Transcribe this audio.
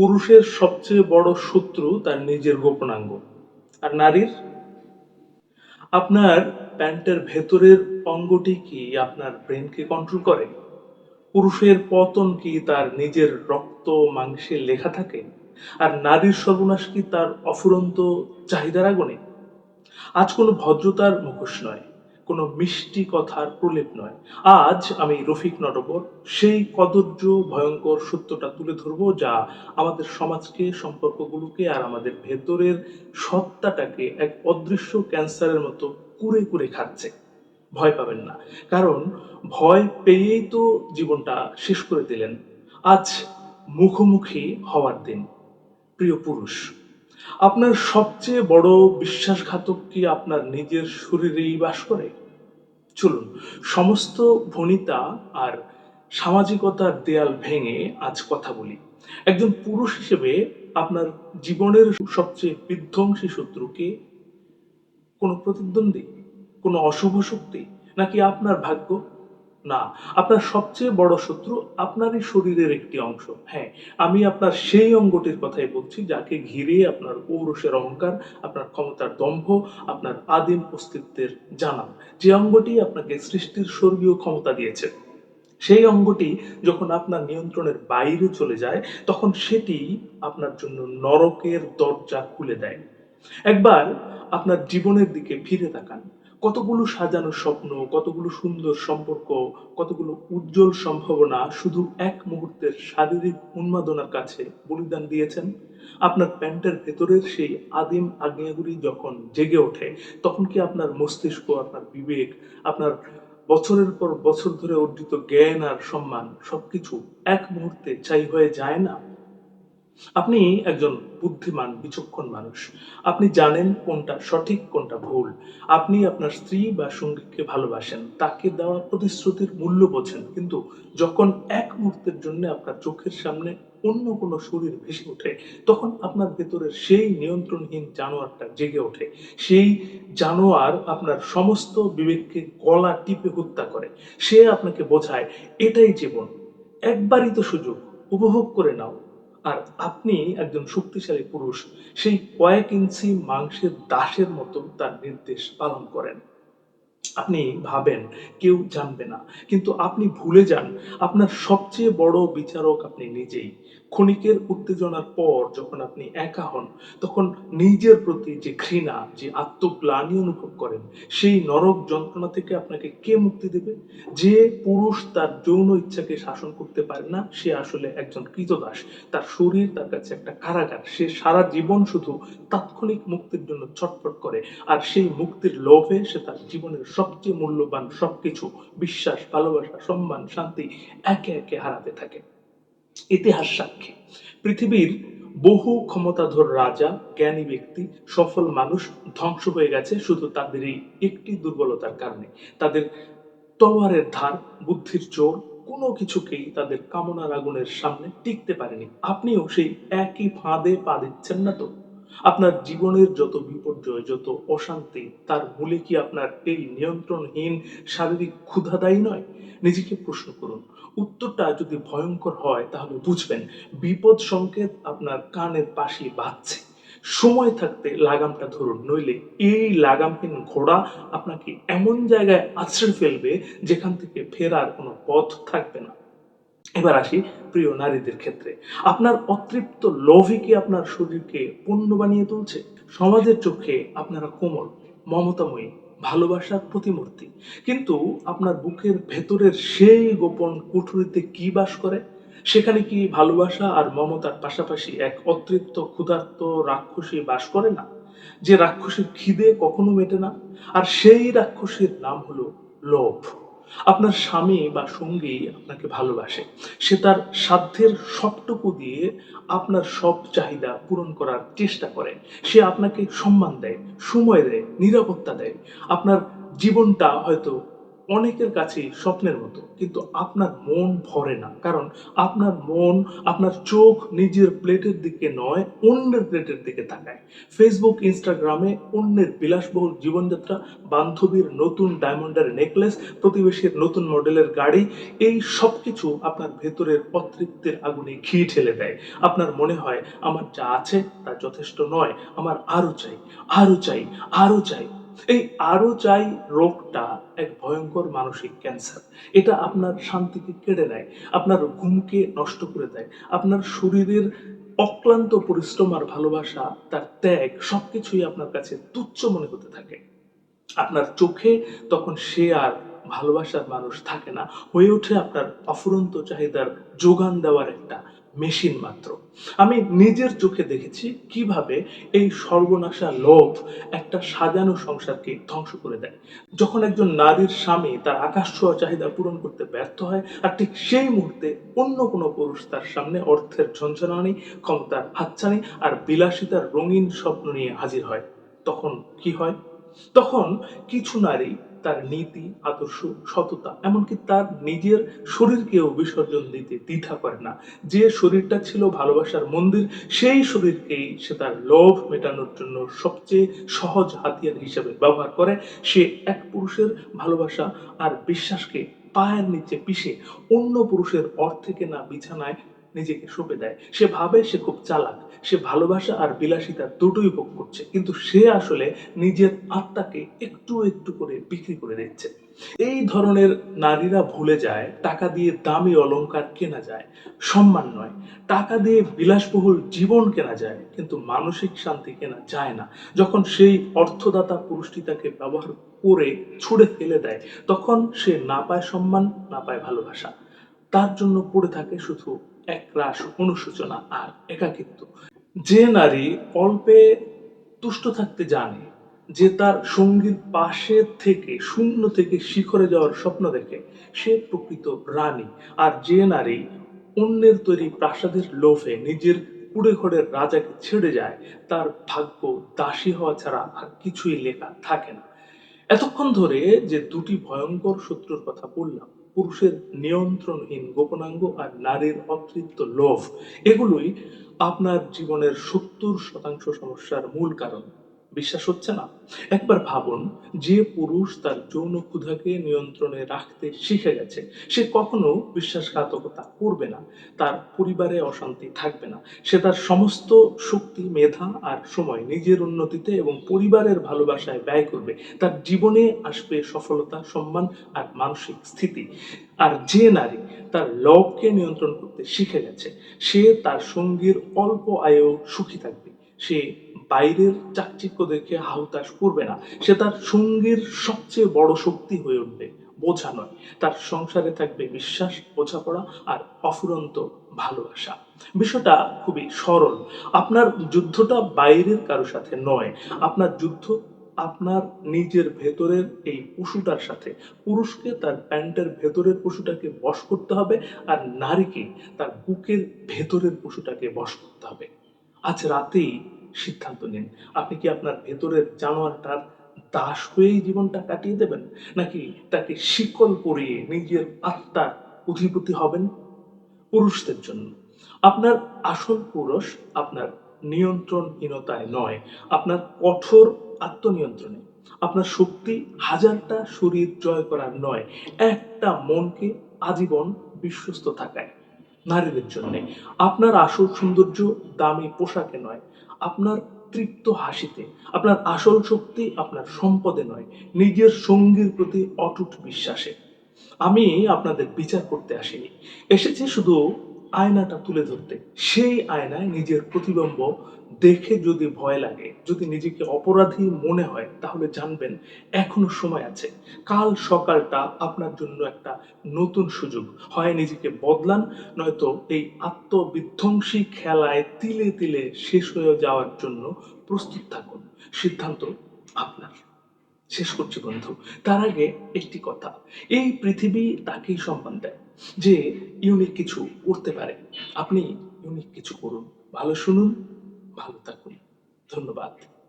পুরুষের সবচেয়ে বড় শত্রু তার নিজের গোপনাঙ্গ। আর নারীর? আপনার প্যান্টের ভেতরের অঙ্গটি কি আপনার ব্রেনকে কন্ট্রোল করে? পুরুষের পতন কি তার নিজের রক্ত মাংসে লেখা থাকে? আর নারীর সর্বনাশ কি তার অফুরন্ত চাহিদার আগুনে? আজ কোনো ভদ্রতার মুখোশ নয়। কোনো মিষ্টি কথার প্রলেপ নয়। আজ আমি রফিক নটবর সেই কদর্য ভয়ঙ্কর সত্যটা তুলে ধরবো যা আমাদের সমাজকে, সম্পর্কগুলোকে আর আমাদের ভেতরের সত্তাটাকে এক অদৃশ্য ক্যান্সারের মতো কুরে কুরে খাচ্ছে। ভয় পাবেন না, কারণ ভয় পেয়েই তো জীবনটা শেষ করে দিলেন। আজ মুখোমুখি হওয়ার দিন। প্রিয় পুরুষ আপনার সবচেয়ে বড় বিশ্বাসঘাতক কি আপনার নিজের শরীরেই বাস করে? চলুন, সমস্ত ভনিতা আর সামাজিকতার দেয়াল ভেঙে আজ কথা বলি। একজন পুরুষ হিসেবে আপনার জীবনের সবচেয়ে বিধ্বংসী শত্রুকে কোনো প্রতিদ্বন্দ্বী, কোনো অশুভ শক্তি, নাকি আপনার ভাগ্য? না, আপনার সবচেয়ে বড় শত্রু আপনারই শরীরের একটি অংশ। হ্যাঁ আমি আপনার সেই অঙ্গটির কথাই বলছি যাকে ঘিরে আপনার পৌরুষের অহংকার, আপনার ক্ষমতার দম্ভ, আপনার আদিম অস্তিত্বের জানান। যে অঙ্গটি আপনাকে সৃষ্টির স্বর্গীয় ক্ষমতা দিয়েছে, সেই অঙ্গটি যখন আপনার নিয়ন্ত্রণের বাইরে চলে যায়, তখন সেটি আপনার জন্য নরকের দরজা খুলে দেয়। একবার আপনার জীবনের দিকে ফিরে তাকান। কতগুলো সাজানো স্বপ্ন, কতগুলো সুন্দর সম্পর্ক, কতগুলো উজ্জ্বল সম্ভাবনা শুধু এক মুহূর্তের শারীরিক উন্মাদনার কাছে বলিদান দিয়েছেন? আপনার প্যান্টের ভেতরের সেই আদিম আগ্নেয়গুলি যখন জেগে ওঠে, তখন কি আপনার মস্তিষ্ক, আপনার বিবেক, আপনার বছরের পর বছর ধরে অর্জিত জ্ঞান আর সম্মান সবকিছু এক মুহূর্তে চাই হয়ে যায় না? আপনি একজন বুদ্ধিমান, বিচক্ষণ মানুষ। আপনি জানেন কোনটা সঠিক, কোনটা ভুল। আপনি আপনার স্ত্রী বা সঙ্গীকে ভালোবাসেন, তাকে দেওয়া প্রতিশ্রুতির মূল্য বোঝেন, কিন্তু যখন এক মুহূর্তের জন্য আপনার চোখের সামনে অন্য কোনো শরীর ভেসে ওঠে, তখন আপনার ভেতরের সেই নিয়ন্ত্রণহীন জানোয়ারটা জেগে ওঠে। সেই জানোয়ার আপনার সমস্ত বিবেককে গলা টিপে হত্যা করে। সে আপনাকে বোঝায়, এটাই জীবন। একবারই তো সুযোগ। উপভোগ করে নাও। আর আপনি একজন শক্তিশালী পুরুষ, সেই কয়েক ইঞ্চি মাংসের দাসের মতো তার নির্দেশ পালন করেন। আপনি ভাবেন, কেউ জানবে না, কিন্তু আপনি ভুলে যান, আপনার সবচেয়ে বড় বিচারক আপনি নিজেই। ক্ষণিকের উত্তেজনার পর যখন আপনি একা হন, তখন নিজের প্রতি যে ঘৃণা, যে আত্মগ্লানি অনুভব করেন, সেই নরক যন্ত্রণা থেকে আপনাকে কে মুক্তি দেবে? যে পুরুষ তার যৌন ইচ্ছাকে শাসন করতে পারে না, সে আসলে একজন কৃতদাস। তার শরীর, তার কাছে একটা কারাগার। সে সারা জীবন শুধু তাৎক্ষণিক মুক্তির জন্য ছটফট করে আর সেই মুক্তির লোভে সে তার জীবনের সবচেয়ে মূল্যবান সবকিছু, বিশ্বাস, ভালোবাসা, সম্মান, শান্তি একে একে হারাতে থাকে। ইতিহাস সাক্ষী। পৃথিবীর বহু ক্ষমতাধর রাজা, জ্ঞানী ব্যক্তি, সফল মানুষ ধ্বংস হয়ে গেছে শুধু তাদের এই একটি দুর্বলতার কারণে। তাদের তলোয়ারের ধার, বুদ্ধির চোর, কোনো কিছুকেই তাদের কামনার আগুনের সামনে টিকতে পারেনি। আপনিও সেই একই ফাঁদে পা দিচ্ছেন না তো? আপনার জীবনের যত বিপর্যয়, যত অশান্তি, তার মূলে কি আপনার এই নিয়ন্ত্রণহীন শারীরিক ক্ষুধা দায়ী নয়? নিজেকে প্রশ্ন করুন। উত্তরটা যদি ভয়ঙ্কর হয়, তাহলে বুঝবেন বিপদ সংকেত আপনার কানের পাশে বাজছে সময় থাকতে লাগামটা ধরুন, নইলে এই লাগামহীন ঘোড়া আপনাকে এমন জায়গায় আছড়ে ফেলবে যেখান থেকে ফেরার কোনো পথ থাকবে না। এবার আসি প্রিয় নারীদের ক্ষেত্রে। আপনার অতৃপ্ত লোভই কি আপনার শরীরকে পণ্য বানিয়ে তুলছে? সমাজের চোখে আপনারা কোমল, মমতাময়ী, ভালোবাসার প্রতিমূর্তি। কিন্তু আপনার বুকের ভেতরের সেই গোপন কুঠুরিতে কি বাস করে? সেখানে কি ভালোবাসা আর মমতার পাশাপাশি এক অতৃপ্ত, ক্ষুধার্ত রাক্ষসী বাস করে না? যে রাক্ষসীর খিদে কখনো মেটে না? আর সেই রাক্ষসীর নাম হলো লোভ। আপনার স্বামী বা সঙ্গী আপনাকে ভালোবাসে। সে তার সাধ্যের সবটুকু দিয়ে আপনার সব চাহিদা পূরণ করার চেষ্টা করে। সে আপনাকে সম্মান দেয়, সময় দেয়, নিরাপত্তা দেয়। আপনার জীবনটা হয়তো অনেকের কাছেই স্বপ্নের মতো, কিন্তু আপনার মন ভরে না। কারণ আপনার মন, আপনার চোখ নিজের প্লেটের দিকে নয়, অন্যের প্লেটের দিকে তাকায়। ফেসবুক ইনস্টাগ্রামে অন্যের বিলাসবহুল জীবনযাত্রা, বান্ধবীর নতুন ডায়মন্ডের নেকলেস, প্রতিবেশীর নতুন মডেলের গাড়ি, এই সব কিছু আপনার ভেতরের অতৃপ্তের আগুনে ঘি ঠেলে দেয়। আপনার মনে হয়, আমার যা আছে তা যথেষ্ট নয়, আমার আরও চাই আরও চাই আরও চাই। এই আরও চাই রোগটা এক ভয়ঙ্কর মানসিক ক্যান্সার, এটা আপনার শান্তিকে কেড়ে নেয়, আপনার ঘুমকে নষ্ট করে দেয়, আপনার শরীরের অক্লান্ত পরিশ্রম আর ভালোবাসা, তার ত্যাগ সবকিছুই আপনার কাছে তুচ্ছ মনে হতে থাকে। আপনার চোখে তখন সে আর ভালোবাসার মানুষ থাকে না, হয়ে ওঠে আপনার অফুরন্ত চাহিদার যোগান দেওয়ার একটা মেশিন মাত্র। আমি নিজের চোখে দেখেছি কীভাবে এই সর্বনাশা লোভ একটা সাজানো সংসারকে ধ্বংস করে দেয়। যখন একজন নারীর স্বামী তার আকাশ ছোঁয়া চাহিদা পূরণ করতে ব্যর্থ হয়, আর ঠিক সেই মুহূর্তে অন্য কোনো পুরুষ তার সামনে অর্থের ঝঞ্ঝনানি ক্ষমতার হাতছানি আর বিলাসিতার রঙিন স্বপ্ন নিয়ে হাজির হয়। তখন কি হয়? তখন কিছু নারী তার নীতি, আদর্শ, সততা, এমনকি তার নিজের শরীরকেও বিসর্জন দিতে দ্বিধা করে না। যে শরীরটা ছিল ভালোবাসার মন্দির, সেই শরীরকেই সে তার লোভ মেটানোর জন্য সবচেয়ে সহজ হাতিয়ার হিসেবে ব্যবহার করে। সে এক পুরুষের ভালোবাসা আর বিশ্বাসকে পায়ের নিচে পিষে অন্য পুরুষের অর্থে কেনা বিছানায় নিজেকে সঁপে দেয়। সে ভাবে সে খুব চালাক। সে ভালোবাসা আর বিলাসিতা দুটোই ভোগ করছে। কিন্তু সে আসলে নিজের আত্মাকে একটু একটু করে বিক্রি করে দিচ্ছে। এই ধরনের নারীরা ভুলে যায়, টাকা দিয়ে দামি অলংকার কেনা যায়। সম্মান নয়। টাকা দিয়ে বিলাসবহুল জীবন কেনা যায়, কিন্তু মানসিক শান্তি কেনা যায় না। যখন সেই অর্থদাতা পুরুষটি তাকে ব্যবহার করে ছুড়ে ফেলে দেয়, তখন সে না পায় সম্মান, না পায় ভালোবাসা। তার জন্য পড়ে থাকে শুধু এক রাস অনুশোচনা আর একাকিত্ব। যে নারী অল্পে তুষ্ট থাকতে জানে, যে তার সঙ্গীর পাশে থেকে, শূন্য থেকে শিখরে যাওয়ার স্বপ্ন দেখে, সে প্রকৃত রানী। আর যে নারী অন্যের তৈরি প্রাসাদের লোভে নিজের কুড়ে ঘরের রাজাকে ছেড়ে যায়, তার ভাগ্য দাসী হওয়া ছাড়া আর কিছুই লেখা থাকে না। এতক্ষণ ধরে যে দুটি ভয়ঙ্কর শত্রুর কথা বললাম পুরুষের নিয়ন্ত্রণহীন গোপনাঙ্গ আর নারীর অতৃপ্ত লোভ, এগুলোই আপনার জীবনের সত্তর শতাংশ সমস্যার মূল কারণ। বিশ্বাস হচ্ছে না। একবার ভাবুন, যে পুরুষ তার যৌন ক্ষুধাকে নিয়ন্ত্রণে রাখতে শিখে গেছে, সে কখনো বিশ্বাসঘাতকতা করবে না, তার পরিবারে অশান্তি থাকবে না, সে তার সমস্ত শক্তি, মেধা আর সময় নিজের উন্নতিতে এবং পরিবারের ভালোবাসায় ব্যয় করবে, তার জীবনে আসবে সফলতা, সম্মান আর মানসিক স্থিতি। আর যে নারী তার লবকে নিয়ন্ত্রণ করতে শিখে গেছে, সে তার সঙ্গীর অল্প আয়েও সুখী থাকবে। সে বাইরের চাকচিক্য দেখে হাহুতাশ করবে না। সে তার সঙ্গীর সবচেয়ে বড় শক্তি হয়ে উঠবে, বোঝা নয়। তার সংসারে থাকবে বিশ্বাস, বোঝাপড়া আর অফুরন্ত ভালোবাসা। বিষয়টা খুবই সরল। আপনার যুদ্ধটা বাইরের কারও সাথে নয়। আপনার যুদ্ধ আপনার নিজের ভেতরের এই পশুটার সাথে। পুরুষকে তার প্যান্টের ভেতরের পশুটাকে বশ করতে হবে আর নারীকে তার বুকের ভেতরের পশুটাকে বশ করতে হবে। আজ রাতেই সিদ্ধান্ত নিন। আপনি কি আপনার ভেতরের জানোয়ারটার দাস হয়েই জীবনটা কাটিয়ে দেবেন? নাকি তাকে শিকল পরিয়ে নিজের আত্মার অধিপতি হবেন? পুরুষদের জন্য। আপনার আসল পুরুষ আপনার নিয়ন্ত্রণহীনতায় নয়, আপনার কঠোর আত্মনিয়ন্ত্রণে। আপনার শক্তি হাজারটা শরীর জয় করার নয়, একটা মনকে আজীবন বিশ্বস্ত থাকায়। নারীদের জন্য। আপনার আসল সৌন্দর্য দামি পোশাকে নয়, আপনার তৃপ্ত হাসিতে, আপনার আসল শক্তি আপনার সম্পদে নয়, নিজের সঙ্গীর প্রতি অটুট বিশ্বাসে। আমি আপনাদের বিচার করতে আসিনি। এসেছি শুধু আয়নাটা তুলে ধরতে। সেই আয়নায় নিজের প্রতিবিম্ব দেখে যদি ভয় লাগে, যদি নিজেকে অপরাধী মনে হয়, তাহলে জানবেন এখনও সময় আছে। কাল সকালটা আপনার জন্য একটা নতুন সুযোগ। হয় নিজেকে বদলান, নয়তো এই আত্মবিধ্বংসী খেলায় তিলে তিলে শেষ হয়ে যাওয়ার জন্য প্রস্তুত থাকুন। সিদ্ধান্ত আপনার। শেষ করছি বন্ধু। তার আগে একটি কথা। এই পৃথিবী তাকেই সম্মান দেয় যে ইউনিক কিছু করতে পারে। আপনি ইউনিক কিছু করুন, ভালো শুনুন, ভালো থাকুন। ধন্যবাদ।